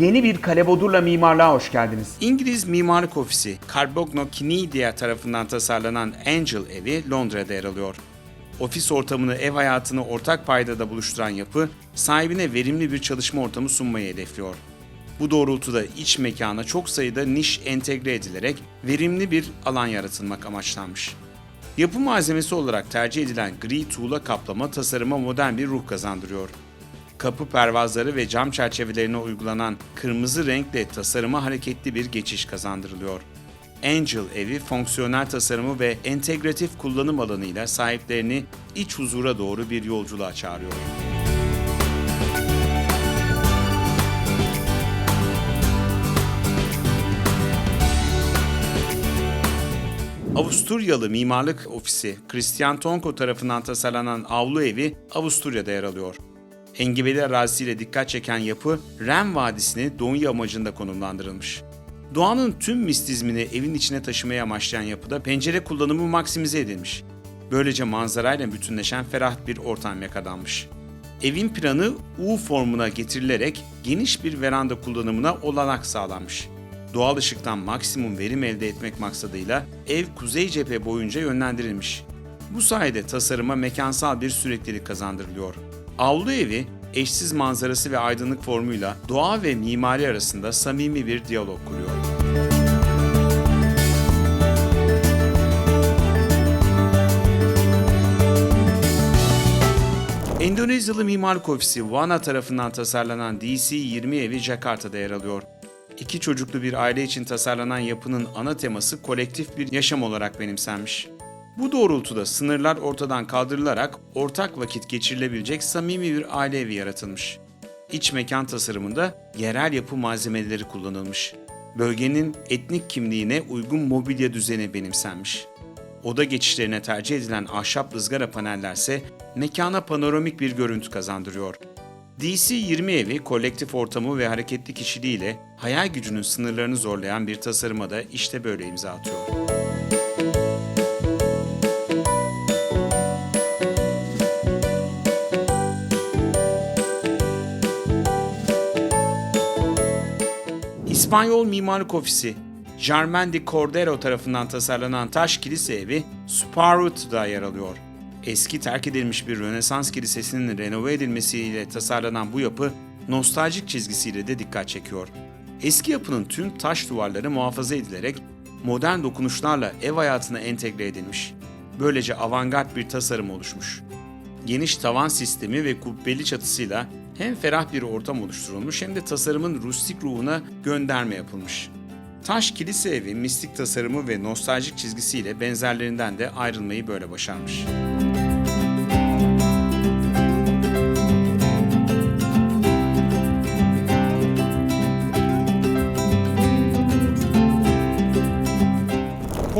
Yeni bir kalebodurla mimarlığa hoş geldiniz. İngiliz mimarlık ofisi Carbogno Kinidia tarafından tasarlanan Angel evi Londra'da yer alıyor. Ofis ortamını, ev hayatını ortak paydada buluşturan yapı, sahibine verimli bir çalışma ortamı sunmayı hedefliyor. Bu doğrultuda iç mekana çok sayıda niş entegre edilerek verimli bir alan yaratılmak amaçlanmış. Yapı malzemesi olarak tercih edilen gri tuğla kaplama tasarıma modern bir ruh kazandırıyor. Kapı pervazları ve cam çerçevelerine uygulanan kırmızı renkle tasarıma hareketli bir geçiş kazandırılıyor. Angel evi fonksiyonel tasarımı ve entegratif kullanım alanıyla sahiplerini iç huzura doğru bir yolculuğa çağırıyor. Avusturyalı mimarlık ofisi Christian Tonko tarafından tasarlanan avlu evi Avusturya'da yer alıyor. Engebeli arazisiyle dikkat çeken yapı Ren Vadisi'ni Donya amacında konumlandırılmış. Doğanın tüm mistizmini evin içine taşımaya amaçlayan yapıda pencere kullanımı maksimize edilmiş. Böylece manzarayla bütünleşen ferah bir ortam yakalanmış. Evin planı U formuna getirilerek geniş bir veranda kullanımına olanak sağlanmış. Doğal ışıktan maksimum verim elde etmek maksadıyla ev kuzey cephe boyunca yönlendirilmiş. Bu sayede tasarıma mekansal bir süreklilik kazandırılıyor. Avlu evi eşsiz manzarası ve aydınlık formuyla doğa ve mimari arasında samimi bir diyalog kuruyor. Endonezyalı mimarlık ofisi Wana tarafından tasarlanan DC-20 evi Jakarta'da yer alıyor. İki çocuklu bir aile için tasarlanan yapının ana teması kolektif bir yaşam olarak benimsenmiş. Bu doğrultuda sınırlar ortadan kaldırılarak ortak vakit geçirilebilecek samimi bir aile evi yaratılmış. İç mekan tasarımında yerel yapı malzemeleri kullanılmış. Bölgenin etnik kimliğine uygun mobilya düzeni benimsenmiş. Oda geçişlerine tercih edilen ahşap ızgara panellerse mekana panoramik bir görüntü kazandırıyor. DC-20 evi kolektif ortamı ve hareketli kişiliğiyle hayal gücünün sınırlarını zorlayan bir tasarıma da işte böyle imza atıyor. İspanyol Mimarlık Ofisi Germain de Cordero tarafından tasarlanan taş kilise evi Sparut'da yer alıyor. Eski terk edilmiş bir Rönesans kilisesinin renove edilmesiyle tasarlanan bu yapı nostaljik çizgisiyle de dikkat çekiyor. Eski yapının tüm taş duvarları muhafaza edilerek modern dokunuşlarla ev hayatına entegre edilmiş. Böylece avantgard bir tasarım oluşmuş. Geniş tavan sistemi ve kubbeli çatısıyla hem ferah bir ortam oluşturulmuş hem de tasarımın rustik ruhuna gönderme yapılmış. Taş kilise evi mistik tasarımı ve nostaljik çizgisiyle benzerlerinden de ayrılmayı böyle başarmış.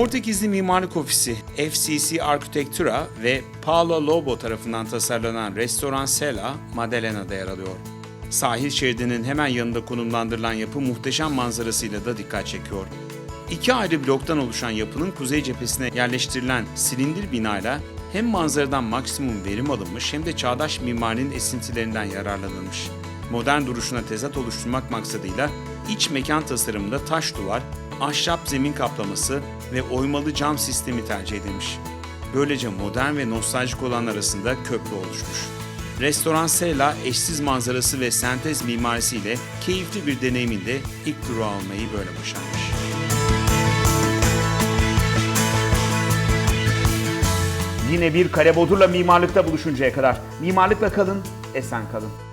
Portekizli Mimarlık Ofisi FCC Architectura ve Paulo Lobo tarafından tasarlanan Restoran Sela, Madelena'da yer alıyor. Sahil şeridinin hemen yanında konumlandırılan yapı muhteşem manzarasıyla da dikkat çekiyor. İki ayrı bloktan oluşan yapının kuzey cephesine yerleştirilen silindir binayla hem manzaradan maksimum verim alınmış hem de çağdaş mimarinin esintilerinden yararlanılmış. Modern duruşuna tezat oluşturmak maksadıyla iç mekan tasarımında taş duvar, ahşap zemin kaplaması ve oymalı cam sistemi tercih edilmiş. Böylece modern ve nostaljik olan arasında köprü oluşmuş. Restoran Sela eşsiz manzarası ve sentez mimarisiyle keyifli bir deneyiminde ilk turu almayı böyle başarmış. Yine bir kalebodurla mimarlıkta buluşuncaya kadar. Mimarlıkla kalın, esen kalın.